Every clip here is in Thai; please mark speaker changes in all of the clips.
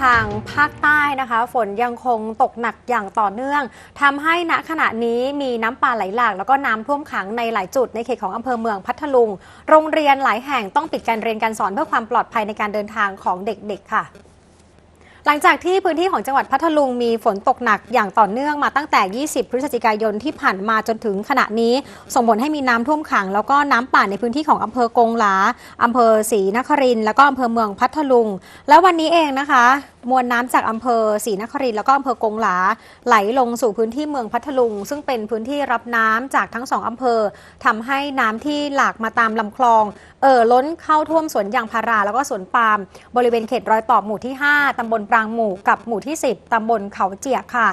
Speaker 1: ทางภาคใต้นะคะ ฝนยังคงตกหนักอย่างต่อเนื่องทำให้ณขณะนี้มีน้ำป่าไหลหลาก แล้วก็น้ำท่วมขังในหลายจุดในเขตของอำเภอเมืองพัทลุง โรงเรียนหลายแห่งต้องปิดการเรียนการสอนเพื่อความปลอดภัยในการเดินทางของเด็กๆค่ะ หลังจากที่พื้นที่ของจังหวัดพัทลุงมีฝนตกหนักอย่างต่อเนื่องมาตั้งแต่ 20 พฤศจิกายนที่ผ่านมาจนถึงขณะนี้ ส่งผลให้มีน้ำท่วมขัง แล้วก็น้ำป่าในพื้นที่ของอำเภอกงหลาอำเภอศรีนครินทร์แล้วก็อำเภอเมืองพัทลุง และวันนี้เองนะคะ มวลน้ำจากอำเภอศรีนครินทร์แล้วก็อำเภอกงหลาไหลลงสู่พื้นที่เมืองพัทลุง ซึ่งเป็นพื้นที่รับน้ำจากทั้งสองอำเภอทำให้น้ำที่หลากมาตามลำคลอง เอ่อล้นเข้าท่วมสวนยางพาราแล้วก็สวนปาล์มบริเวณเขตรอยต่อหมู่ที่ 5ตำบลปรางหมู่กับหมู่ที่ 10ตำบลเขาเจียกค่ะ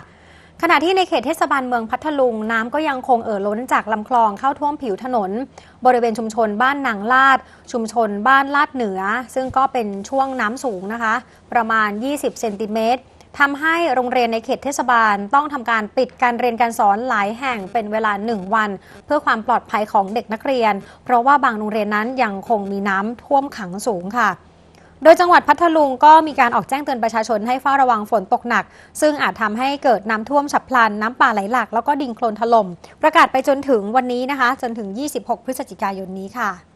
Speaker 1: ขณะที่ในเขตเทศบาลเมืองพัทลุง น้ำก็ยังคงเอ่อล้นจากลำคลองเข้าท่วมผิวถนน บริเวณชุมชนบ้านนางลาด ชุมชนบ้านลาดเหนือ ซึ่งก็เป็นช่วงน้ำสูงนะคะ ประมาณ 20 เซนติเมตรทำให้โรงเรียนในเขตเทศบาลต้องทำการปิดการเรียนการสอนหลายแห่งเป็นเวลา 1 วัน เพื่อความปลอดภัยของเด็กนักเรียน เพราะว่าบางโรงเรียนนั้นยังคงมีน้ำท่วมขังสูงค่ะ โดยจังหวัดพัทลุงก็มีการออกแจ้งเตือนประชาชนให้เฝ้าระวังฝนตกหนัก ซึ่งอาจทำให้เกิดน้ำท่วมฉับพลัน น้ำป่าไหลหลากแล้วก็ดินโคลนถล่มประกาศไปจนถึงวันนี้นะคะ จนถึง 26 พฤศจิกายนนี้ค่ะ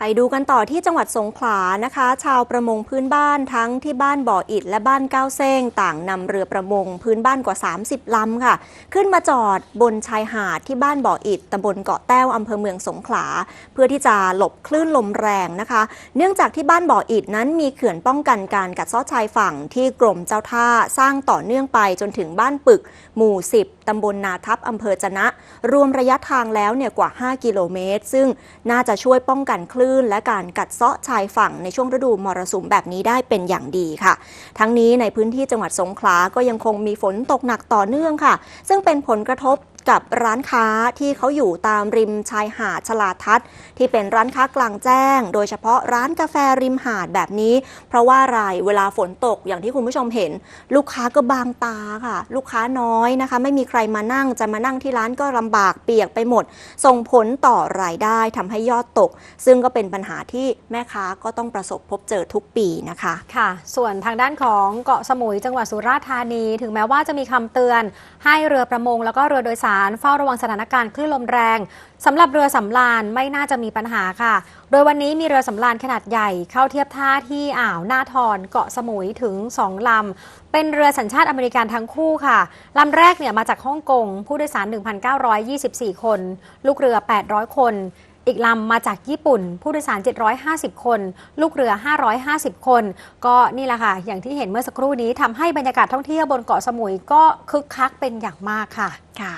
Speaker 2: ไปดูกันต่อที่จังหวัดสงขลานะคะ ชาวประมงพื้นบ้านทั้งที่บ้านบ่ออิฐและบ้านก้าวเซ้งต่างนำเรือประมงพื้นบ้านกว่า 30ลำค่ะ ขึ้นมาจอดบนชายหาดที่บ้านบ่ออิฐตำบลเกาะแต้วอำเภอเมืองสงขลา เพื่อที่จะหลบคลื่นลมแรงนะคะ เนื่องจากที่บ้านบ่ออิฐนั้นมีเขื่อนป้องกันการกัดเซาะชายฝั่งที่กรมเจ้าท่าสร้างต่อเนื่องไปจนถึงบ้านปึกหมู่ 10 ตำบลนาทับอำเภอจะนะ รวมระยะทางแล้วเนี่ยกว่า 5 กิโลเมตร ซึ่งน่าจะช่วยป้องกันคลื่น และการกัดเซาะชายฝั่งในช่วงฤดูมรสุมแบบนี้ได้เป็นอย่างดีค่ะ ทั้งนี้ในพื้นที่จังหวัดสงขลาก็ยังคงมีฝนตกหนักต่อเนื่องค่ะ ซึ่งเป็นผลกระทบกับร้านค้าที่เขาอยู่ตามริมชายหาดฉลาดทัศน์ที่เป็นร้านค้ากลางแจ้ง โดยเฉพาะร้านกาแฟริมหาดแบบนี้ เพราะว่าอะไรเวลาฝนตกอย่างที่คุณผู้ชมเห็น ลูกค้าก็บางตาค่ะ ลูกค้าน้อยนะคะ ไม่มีใครมานั่งจะมานั่งที่ร้านก็ลำบากเปียกไปหมด ส่งผลต่อรายได้ทำให้ยอดตก ซึ่งก็เป็นปัญหาที่แม่ค้าก็ต้องประสบพบเจอทุกปีนะคะ
Speaker 1: ค่ะ ส่วนทางด้านของเกาะสมุยจังหวัดสุราษฎร์ธานี ถึงแม้ว่าจะมีคำเตือน ให้เรือประมงแล้วก็เรือโดยสารเฝ้าระวังสถานการณ์คลื่นลมแรงสำหรับเรือสำราญไม่น่าจะมีปัญหาค่ะ โดยวันนี้มีเรือสำราญขนาดใหญ่เข้าเทียบท่าที่อ่าวหน้าทอนเกาะสมุยถึง 2 ลำ เป็นเรือสัญชาติอเมริกันทั้งคู่ค่ะ ลำแรกเนี่ยมาจากฮ่องกง ผู้โดยสาร 1,924 คน ลูกเรือ 800 คน อีกลำมาจากญี่ปุ่น ผู้โดยสาร 750 คน ลูกเรือ 550 คน ก็นี่แหละค่ะ อย่างที่เห็นเมื่อสักครู่นี้ทำให้บรรยากาศท่องเที่ยวบนเกาะสมุยก็คึกคักเป็นอย่างมากค่ะ
Speaker 2: ค่ะ